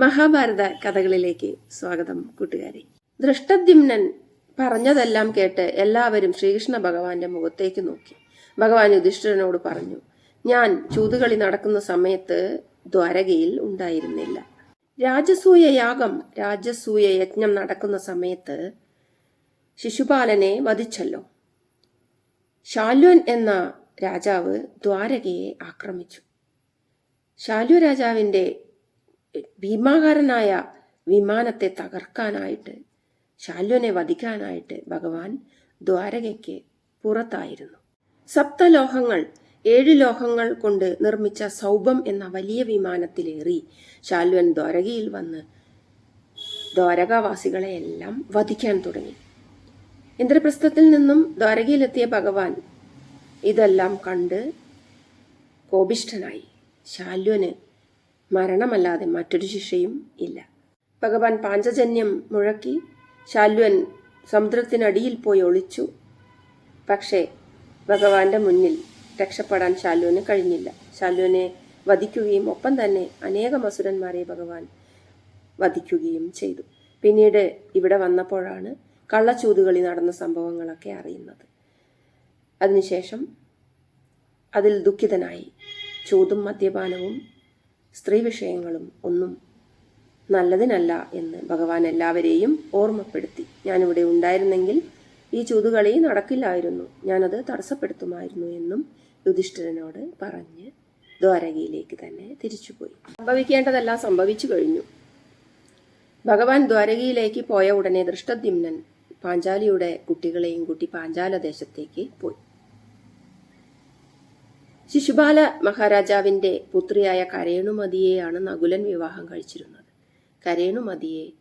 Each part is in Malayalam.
മഹാഭാരത കഥകളിലേക്ക് സ്വാഗതം കൂട്ടുകാരെ. ദൃഷ്ടദ്യുമ്നൻ പറഞ്ഞതെല്ലാം കേട്ട് എല്ലാവരും ശ്രീകൃഷ്ണ ഭഗവാന്റെ മുഖത്തേക്ക് നോക്കി. ഭഗവാൻ യുധിഷ്ഠിരനോട് പറഞ്ഞു ഞാൻ ചൂതുകളി നടക്കുന്ന സമയത്ത് ദ്വാരകയിൽ ഉണ്ടായിരുന്നില്ല. രാജസൂയ യാഗം രാജസൂയ യജ്ഞം നടക്കുന്ന സമയത്ത് ശിശുപാലനെ വധിച്ചല്ലോ. ശാല്വൻ എന്ന രാജാവ് ദ്വാരകയെ ആക്രമിച്ചു. ശാലു രാജാവിന്റെ ഭീമാകാരനായ വിമാനത്തെ തകർക്കാനായിട്ട് ശാല്വനെ വധിക്കാനായിട്ട് ഭഗവാൻ ദ്വാരകയ്ക്ക് പുറത്തായിരുന്നു. സപ്തലോഹങ്ങൾ ഏഴ് ലോഹങ്ങൾ കൊണ്ട് നിർമ്മിച്ച സൗഭം എന്ന വലിയ വിമാനത്തിലേറി ശാല്വൻ ദ്വാരകയിൽ വന്ന് ദ്വാരകാവാസികളെ എല്ലാം വധിക്കാൻ തുടങ്ങി. ഇന്ദ്രപ്രസ്ഥത്തിൽ നിന്നും ദ്വാരകയിലെത്തിയ ഭഗവാൻ ഇതെല്ലാം കണ്ട് കോപിഷ്ഠനായി. ശാല്വന് മരണമല്ലാതെ മറ്റൊരു ശിക്ഷയും ഇല്ല. ഭഗവാൻ പാഞ്ചജന്യം മുഴക്കി ശാല്വൻ സമുദ്രത്തിനടിയിൽ പോയി ഒളിച്ചു. പക്ഷേ ഭഗവാന്റെ മുന്നിൽ രക്ഷപ്പെടാൻ ശാല്വന് കഴിഞ്ഞില്ല. ശാല്വനെ വധിക്കുകയും ഒപ്പം തന്നെ അനേകം അസുരന്മാരെ ഭഗവാൻ വധിക്കുകയും ചെയ്തു. പിന്നീട് ഇവിടെ വന്നപ്പോഴാണ് കള്ളച്ചൂതുകളി നടന്ന സംഭവങ്ങളൊക്കെ അറിയുന്നത്. അതിനുശേഷം അതിൽ ദുഃഖിതനായി ചൂതും മദ്യപാനവും സ്ത്രീ വിഷയങ്ങളും ഒന്നും നല്ലതിനല്ല എന്ന് ഭഗവാൻ എല്ലാവരെയും ഓർമ്മപ്പെടുത്തി. ഞാനിവിടെ ഉണ്ടായിരുന്നെങ്കിൽ ഈ ചൂതുകളി നടക്കില്ലായിരുന്നു. ഞാനത് തടസ്സപ്പെടുത്തുമായിരുന്നു എന്നും യുധിഷ്ഠിരനോട് പറഞ്ഞ് ദ്വാരകയിലേക്ക് തന്നെ തിരിച്ചുപോയി. സംഭവിക്കേണ്ടതെല്ലാം സംഭവിച്ചു കഴിഞ്ഞു. ഭഗവാൻ ദ്വാരകയിലേക്ക് പോയ ഉടനെ ദൃഷ്ടദ്യുമ്നൻ പാഞ്ചാലിയുടെ കുട്ടികളെയും കൂട്ടി പാഞ്ചാല ദേശത്തേക്ക് പോയി. ശിശുപാല മഹാരാജാവിന്റെ പുത്രിയായ കരേണുമതിയെയാണ് നകുലൻ വിവാഹം കഴിച്ചിരുന്നത്. കരേണുമതിയെ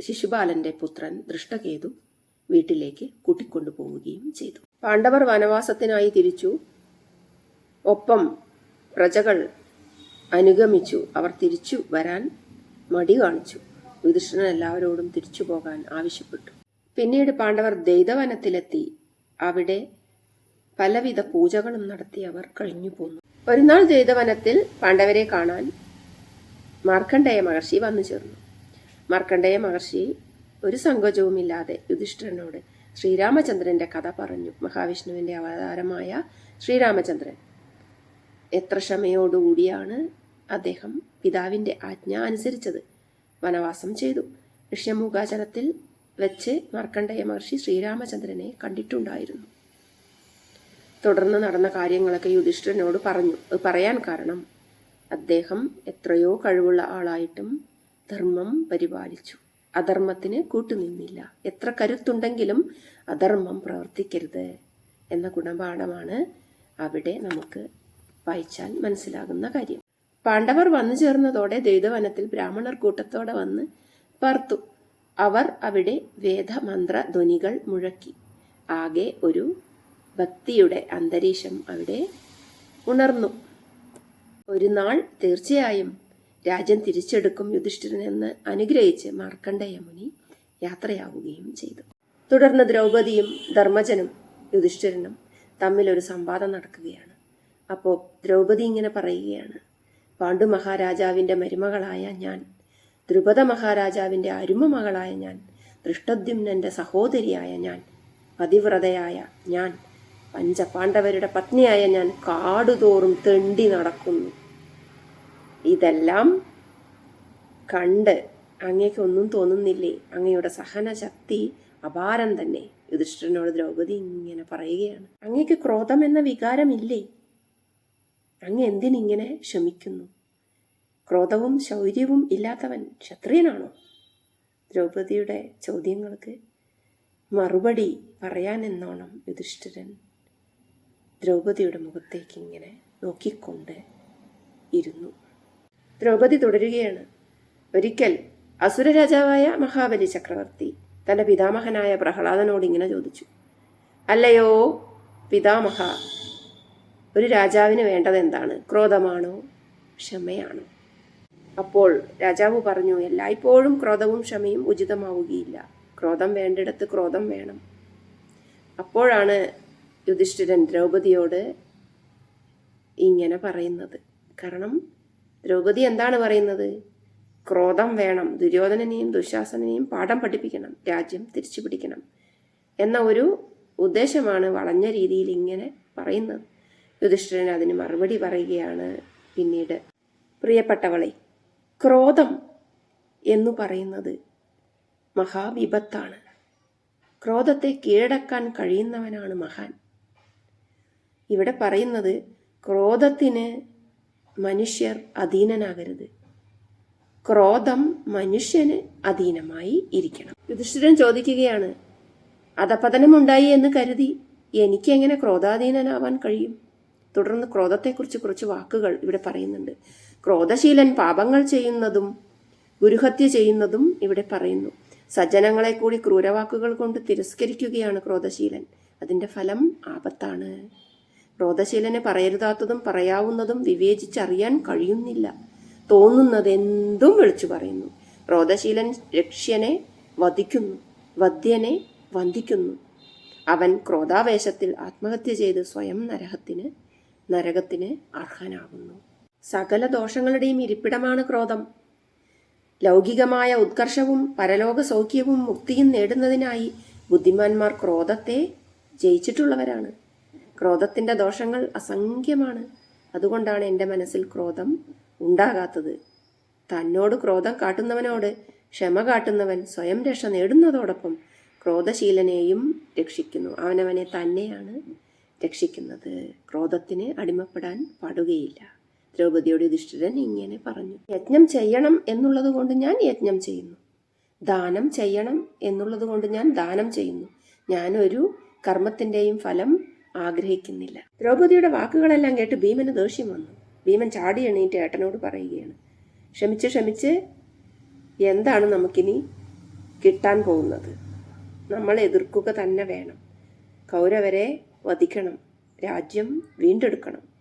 ശിശുപാലന്റെ പുത്രൻ ദൃഷ്ടകേതു വീട്ടിലേക്ക് കൂട്ടിക്കൊണ്ടുപോവുകയും ചെയ്തു. പാണ്ഡവർ വനവാസത്തിനായി തിരിച്ചു. ഒപ്പം പ്രജകൾ അനുഗമിച്ചു. അവർ തിരിച്ചു വരാൻ മടി കാണിച്ചു. യുധിഷ്ഠിരൻ എല്ലാവരോടും തിരിച്ചു പോകാൻ ആവശ്യപ്പെട്ടു. പിന്നീട് പാണ്ഡവർ ദൈതവനത്തിലെത്തി അവിടെ പലവിധ പൂജകളും നടത്തി അവർ കഴിഞ്ഞു പോന്നു. ഒരു നാൾ ദൈതവനത്തിൽ പാണ്ഡവരെ കാണാൻ മാർക്കണ്ഡേയ മഹർഷി വന്നു ചേർന്നു. മാർക്കണ്ഡേയ മഹർഷി ഒരു സങ്കോചവുമില്ലാതെ യുധിഷ്ഠിരനോട് ശ്രീരാമചന്ദ്രന്റെ കഥ പറഞ്ഞു. മഹാവിഷ്ണുവിന്റെ അവതാരമായ ശ്രീരാമചന്ദ്രൻ. എത്ര ക്ഷമയോടുകൂടിയാണ് അദ്ദേഹം പിതാവിന്റെ ആജ്ഞ അനുസരിച്ചത്? വനവാസം ചെയ്തു. ഋഷ്യമൂകാചലത്തിൽ വെച്ച് മാർക്കണ്ഡേയ മഹർഷി ശ്രീരാമചന്ദ്രനെ കണ്ടിട്ടുണ്ടായിരുന്നു. തുടർന്ന് നടന്ന കാര്യങ്ങളൊക്കെ യുധിഷ്ഠിരനോട് പറഞ്ഞു. പറയാൻ കാരണം അദ്ദേഹം എത്രയോ കഴിവുള്ള ആളായിട്ടും ധർമ്മം പരിപാലിച്ചു. അധർമ്മത്തിന് കൂട്ടുനിന്നില്ല. എത്ര കരുത്തുണ്ടെങ്കിലും അധർമ്മം പ്രവർത്തിക്കരുത് എന്ന ഗുണപാഠമാണ് അവിടെ നമുക്ക് വായിച്ചാൽ മനസ്സിലാകുന്ന കാര്യം. പാണ്ഡവർ വന്നു ചേർന്നതോടെ ദ്വൈതവനത്തിൽ ബ്രാഹ്മണർ കൂട്ടത്തോടെ വന്ന് പാർത്തു. അവർ അവിടെ വേദമന്ത്ര ധ്വനികൾ മുഴക്കി. ആകെ ഒരു ഭക്തിയുടെ അന്തരീക്ഷം അവിടെ ഉണർന്നു. ഒരു നാൾ തീർച്ചയായും രാജ്യം തിരിച്ചെടുക്കും യുധിഷ്ഠിരനെന്ന് അനുഗ്രഹിച്ച് മാർക്കണ്ഡേയ മുനി യാത്രയാവുകയും ചെയ്തു. തുടർന്ന് ദ്രൗപദിയും ധർമ്മജനും യുധിഷ്ഠിരനും തമ്മിലൊരു സംവാദം നടക്കുകയാണ്. അപ്പോൾ ദ്രൗപദി ഇങ്ങനെ പറയുകയാണ് പാണ്ഡു മഹാരാജാവിന്റെ മരുമകളായ ഞാൻ ദ്രുപദ മഹാരാജാവിന്റെ അരുമ മകളായ ഞാൻ ദൃഷ്ടദ്യുമ്നന്റെ സഹോദരിയായ ഞാൻ പതിവ്രതയായ ഞാൻ പഞ്ചപാണ്ഡവരുടെ പത്നിയായ ഞാൻ കാടുതോറും തെണ്ടി നടക്കുന്നു. ഇതെല്ലാം കണ്ട് അങ്ങേക്ക് ഒന്നും തോന്നുന്നില്ലേ? അങ്ങയുടെ സഹനശക്തി അപാരം തന്നെ. യുധിഷ്ഠിരനോട് ദ്രൗപദി ഇങ്ങനെ പറയുകയാണ്. അങ്ങേക്ക് ക്രോധം എന്ന വികാരമില്ലേ? അങ്ങ് എന്തിനിങ്ങനെ ക്ഷമിക്കുന്നു ക്രോധവും ശൗര്യവും ഇല്ലാത്തവൻ ക്ഷത്രിയനാണോ? ദ്രൗപദിയുടെ ചോദ്യങ്ങൾക്ക് മറുപടി പറയാനെന്നോണം യുധിഷ്ഠിരൻ. ദ്രൗപദിയുടെ മുഖത്തേക്ക് ഇങ്ങനെ നോക്കിക്കൊണ്ട് ഇരുന്നു. ദ്രൗപതി തുടരുകയാണ്. ഒരിക്കൽ അസുര രാജാവായ മഹാബലി ചക്രവർത്തി തന്റെ പിതാമഹനായ പ്രഹ്ലാദനോട് ഇങ്ങനെ ചോദിച്ചു. അല്ലയോ പിതാമഹ ഒരു രാജാവിന് വേണ്ടത് എന്താണ് ക്രോധമാണോ? ക്ഷമയാണോ? അപ്പോൾ രാജാവ് പറഞ്ഞു എല്ലായ്പ്പോഴും ക്രോധവും ക്ഷമയും ഉചിതമാവുകയില്ല. ക്രോധം വേണ്ടിടത്ത് ക്രോധം വേണം. അപ്പോഴാണ് യുധിഷ്ഠിരൻ ദ്രൗപതിയോട് ഇങ്ങനെ പറയുന്നത്. കാരണം ദ്രൗപതി എന്താണ് പറയുന്നത്? ക്രോധം വേണം ദുര്യോധനനെയും ദുശാസനെയും പാഠം പഠിപ്പിക്കണം രാജ്യം തിരിച്ചു പിടിക്കണം എന്ന ഒരു ഉദ്ദേശമാണ് വളഞ്ഞ രീതിയിൽ ഇങ്ങനെ പറയുന്നത്. യുധിഷ്ഠിരൻ അതിന് മറുപടി പറയുകയാണ് പിന്നീട്. പ്രിയപ്പെട്ടവളെ ക്രോധം എന്നു പറയുന്നത് മഹാവിപത്താണ്. ക്രോധത്തെ കീഴടക്കാൻ കഴിയുന്നവനാണ് മഹാൻ. ഇവിടെ പറയുന്നത് ക്രോധത്തിന് മനുഷ്യർ അധീനനാകരുത്. ക്രോധം മനുഷ്യന് അധീനമായി ഇരിക്കണം. യുധിഷ്ഠിരൻ ചോദിക്കുകയാണ് അധപതനമുണ്ടായി എന്ന് കരുതി എനിക്കെങ്ങനെ ക്രോധാധീനനാവാൻ കഴിയും? തുടർന്ന് ക്രോധത്തെക്കുറിച്ച് കുറച്ച് വാക്കുകൾ ഇവിടെ പറയുന്നുണ്ട്. ക്രോധശീലൻ പാപങ്ങൾ ചെയ്യുന്നതും ഗുരുഹത്യ ചെയ്യുന്നതും ഇവിടെ പറയുന്നു. സജ്ജനങ്ങളെ കൂടി ക്രൂരവാക്കുകൾ കൊണ്ട് തിരസ്കരിക്കുകയാണ് ക്രോധശീലൻ. അതിന്റെ ഫലം ആപത്താണ്. ക്രോധശീലന് പറയരുതാത്തതും പറയാവുന്നതും വിവേചിച്ചറിയാൻ കഴിയുന്നില്ല. തോന്നുന്നതെന്തും വിളിച്ചു പറയുന്നു. ക്രോധശീലൻ രക്ഷ്യനെ വധിക്കുന്നു വധ്യനെ വന്ദിക്കുന്നു. അവൻ ക്രോധാവേശത്തിൽ ആത്മഹത്യ ചെയ്ത് സ്വയം നരകത്തിന് നരകത്തിന് അർഹനാകുന്നു. സകല ദോഷങ്ങളുടെയും ഇരിപ്പിടമാണ് ക്രോധം. ലൗകികമായ ഉത്കർഷവും പരലോക സൗഖ്യവും മുക്തിയും നേടുന്നതിനായി ബുദ്ധിമാന്മാർ ക്രോധത്തെ ജയിച്ചിട്ടുള്ളവരാണ്. ക്രോധത്തിന്റെ ദോഷങ്ങൾ അസംഖ്യമാണ്. അതുകൊണ്ടാണ് എന്റെ മനസ്സിൽ ക്രോധം ഉണ്ടാകാത്തത്. തന്നോട് ക്രോധം കാട്ടുന്നവനോട് ക്ഷമ കാട്ടുന്നവൻ സ്വയം രക്ഷ നേടുന്നതോടൊപ്പം ക്രോധശീലനെയും രക്ഷിക്കുന്നു. അവനവനെ തന്നെയാണ് രക്ഷിക്കുന്നത്. ക്രോധത്തിന് അടിമപ്പെടാൻ പാടുകയില്ല. ദ്രൗപതിയോട് യുധിഷ്ഠിരൻ ഇങ്ങനെ പറഞ്ഞു. യജ്ഞം ചെയ്യണം എന്നുള്ളത് കൊണ്ട് ഞാൻ യജ്ഞം ചെയ്യുന്നു. ദാനം ചെയ്യണം എന്നുള്ളത് കൊണ്ട് ഞാൻ ദാനം ചെയ്യുന്നു. ഞാനൊരു കർമ്മത്തിന്റെയും ഫലം ആഗ്രഹിക്കുന്നില്ല. ദ്രൗപദിയുടെ വാക്കുകളെല്ലാം കേട്ട് ഭീമന് ദേഷ്യം വന്നു. ഭീമൻ ചാടി എണീറ്റ് ഏട്ടനോട് പറയുകയാണ്. ക്ഷമിച്ച് ക്ഷമിച്ച്. എന്താണ് നമുക്കിനി കിട്ടാൻ പോകുന്നത്? നമ്മൾ എതിർക്കുക തന്നെ വേണം. കൗരവരെ വധിക്കണം. രാജ്യം വീണ്ടെടുക്കണം.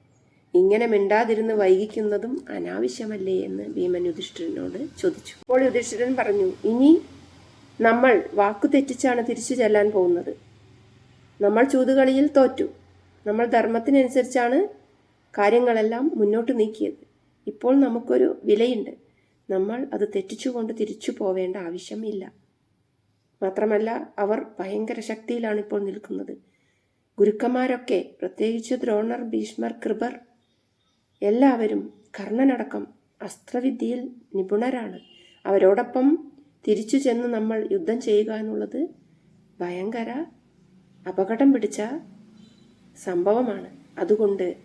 ഇങ്ങനെ മിണ്ടാതിരുന്ന് വൈകിക്കുന്നതും അനാവശ്യമല്ലേ എന്ന് ഭീമൻ യുധിഷ്ഠിരനോട് ചോദിച്ചു. അപ്പോൾ യുധിഷ്ഠിരൻ പറഞ്ഞു ഇനി നമ്മൾ വാക്കു തെറ്റിച്ചാണ് തിരിച്ചു ചെല്ലാൻ പോകുന്നത്. നമ്മൾ ചൂതുകളിയിൽ തോറ്റു. നമ്മൾ ധർമ്മത്തിനനുസരിച്ചാണ് കാര്യങ്ങളെല്ലാം മുന്നോട്ട് നീക്കിയത്. ഇപ്പോൾ നമുക്കൊരു വിലയുണ്ട്. നമ്മൾ അത് തെറ്റിച്ചുകൊണ്ട് തിരിച്ചു പോവേണ്ട ആവശ്യമില്ല. മാത്രമല്ല അവർ ഭയങ്കര ശക്തിയിലാണ് ഇപ്പോൾ നിൽക്കുന്നത്. ഗുരുക്കന്മാരൊക്കെ പ്രത്യേകിച്ച് ദ്രോണർ ഭീഷ്മർ കൃപർ എല്ലാവരും കർണനടക്കം അസ്ത്രവിദ്യയിൽ നിപുണരാണ്. അവരോടൊപ്പം തിരിച്ചു ചെന്ന് നമ്മൾ യുദ്ധം ചെയ്യുക എന്നുള്ളത് ഭയങ്കര അപകടം പിടിച്ച സംഭവമാണ്. അതുകൊണ്ട്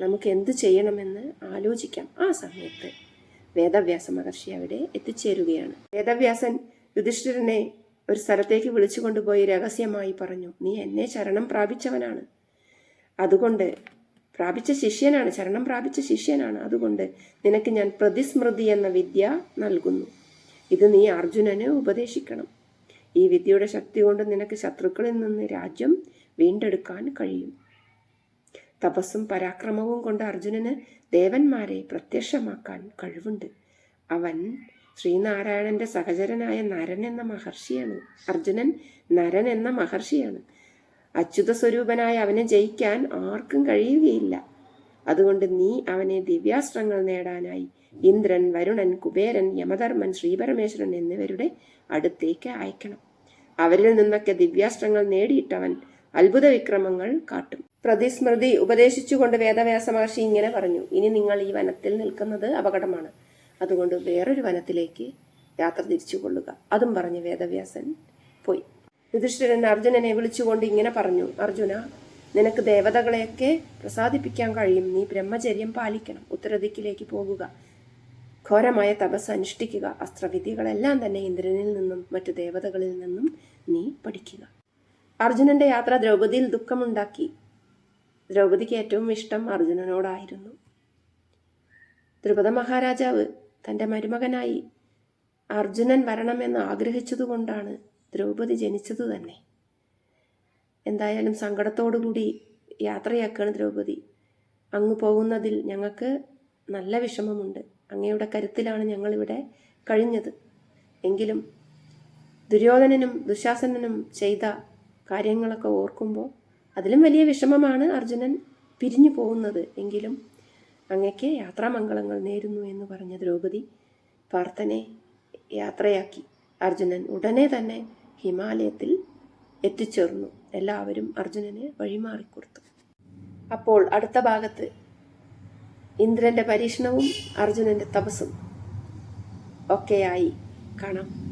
നമുക്ക് എന്ത് ചെയ്യണമെന്ന് ആലോചിക്കാം. ആ സമയത്ത് വേദവ്യാസ മഹർഷി അവിടെ എത്തിച്ചേരുകയാണ്. വേദവ്യാസൻ യുധിഷ്ഠിരനെ ഒരു സ്ഥലത്തേക്ക് വിളിച്ചു കൊണ്ടുപോയി രഹസ്യമായി പറഞ്ഞു നീ എന്നെ ശരണം പ്രാപിച്ചവനാണ്. അതുകൊണ്ട് പ്രാപിച്ച ശിഷ്യനാണ് ശരണം പ്രാപിച്ച ശിഷ്യനാണ്. അതുകൊണ്ട് നിനക്ക് ഞാൻ പ്രതിസ്മൃതി എന്ന വിദ്യ നൽകുന്നു. ഇത് നീ അർജുനന് ഉപദേശിക്കണം. ഈ വിദ്യയുടെ ശക്തി കൊണ്ട് നിനക്ക് ശത്രുക്കളിൽ നിന്ന് രാജ്യം വീണ്ടെടുക്കാൻ കഴിയും. തപസ്സും പരാക്രമവും കൊണ്ട് അർജുനന് ദേവന്മാരെ പ്രത്യക്ഷമാക്കാൻ കഴിവുണ്ട്. അവൻ ശ്രീനാരായണന്റെ സഹചരനായ നരൻ എന്ന മഹർഷിയാണ്. അർജുനൻ നരൻ എന്ന മഹർഷിയാണ്. അച്യുത സ്വരൂപനായ അവനെ ജയിക്കാൻ ആർക്കും കഴിയുകയില്ല. അതുകൊണ്ട് നീ അവനെ ദിവ്യാസ്ത്രങ്ങൾ നേടാനായി ഇന്ദ്രൻ വരുണൻ കുബേരൻ യമധർമ്മൻ ശ്രീപരമേശ്വരൻ എന്നിവരുടെ അടുത്തേക്ക് അയക്കണം. അവരിൽ നിന്നൊക്കെ ദിവ്യാസ്ത്രങ്ങൾ നേടിയിട്ടവൻ അത്ഭുത വിക്രമങ്ങൾ കാട്ടും. പ്രതിസ്മൃതി ഉപദേശിച്ചുകൊണ്ട് വേദവ്യാസ മഹർഷി ഇങ്ങനെ പറഞ്ഞു ഇനി നിങ്ങൾ ഈ വനത്തിൽ നിൽക്കുന്നത് അപകടമാണ്. അതുകൊണ്ട് വേറൊരു വനത്തിലേക്ക് യാത്ര തിരിച്ചു കൊള്ളുക അതും പറഞ്ഞ് വേദവ്യാസൻ പോയി. യുധിഷ്ഠിരൻ അർജുനനെ വിളിച്ചുകൊണ്ട് ഇങ്ങനെ പറഞ്ഞു അർജുന നിനക്ക് ദേവതകളെയൊക്കെ പ്രസാദിപ്പിക്കാൻ കഴിയും. നീ ബ്രഹ്മചര്യം പാലിക്കണം. ഉത്തരദിക്കിലേക്ക് പോകുക. ഘോരമായ തപസ് അനുഷ്ഠിക്കുക. അസ്ത്രവിദ്യകളെല്ലാം തന്നെ ഇന്ദ്രനിൽ നിന്നും മറ്റു ദേവതകളിൽ നിന്നും നീ പഠിക്കുക. അർജുനന്റെ യാത്ര ദ്രൗപതിയിൽ ദുഃഖമുണ്ടാക്കി. ദ്രൗപതിക്ക് ഏറ്റവും ഇഷ്ടം അർജുനനോടായിരുന്നു. ദ്രുപദ മഹാരാജാവ് തന്റെ മരുമകനായി അർജുനൻ വരണമെന്ന് ആഗ്രഹിച്ചതുകൊണ്ടാണ് ദ്രൗപദി ജനിച്ചതു തന്നെ എന്തായാലും സങ്കടത്തോടുകൂടി യാത്രയാക്കുകയാണ് ദ്രൗപദി. അങ്ങ് പോകുന്നതിൽ ഞങ്ങൾക്ക് നല്ല വിഷമമുണ്ട്. അങ്ങയുടെ കരുത്തിലാണ് ഞങ്ങളിവിടെ കഴിഞ്ഞത്. എങ്കിലും ദുര്യോധനനും ദുശാസനനും ചെയ്ത കാര്യങ്ങളൊക്കെ ഓർക്കുമ്പോൾ അതിലും വലിയ വിഷമമാണ് അർജുനൻ പിരിഞ്ഞു പോകുന്നത്. എങ്കിലും അങ്ങയ്ക്ക് യാത്രാമംഗളങ്ങൾ നേരുന്നു എന്ന് പറഞ്ഞ ദ്രൗപദി പാർത്ഥനെ യാത്രയാക്കി. അർജുനൻ ഉടനെ തന്നെ ഹിമാലയത്തിൽ എത്തിച്ചേർന്നു. എല്ലാവരും അർജുനന് വഴിമാറിക്കൊടുത്തു അപ്പോൾ അടുത്ത ഭാഗത്ത് ഇന്ദ്രന്റെ പരീക്ഷണവും അർജുനന്റെ തപസ്സും ഒക്കെയായി കാണാം.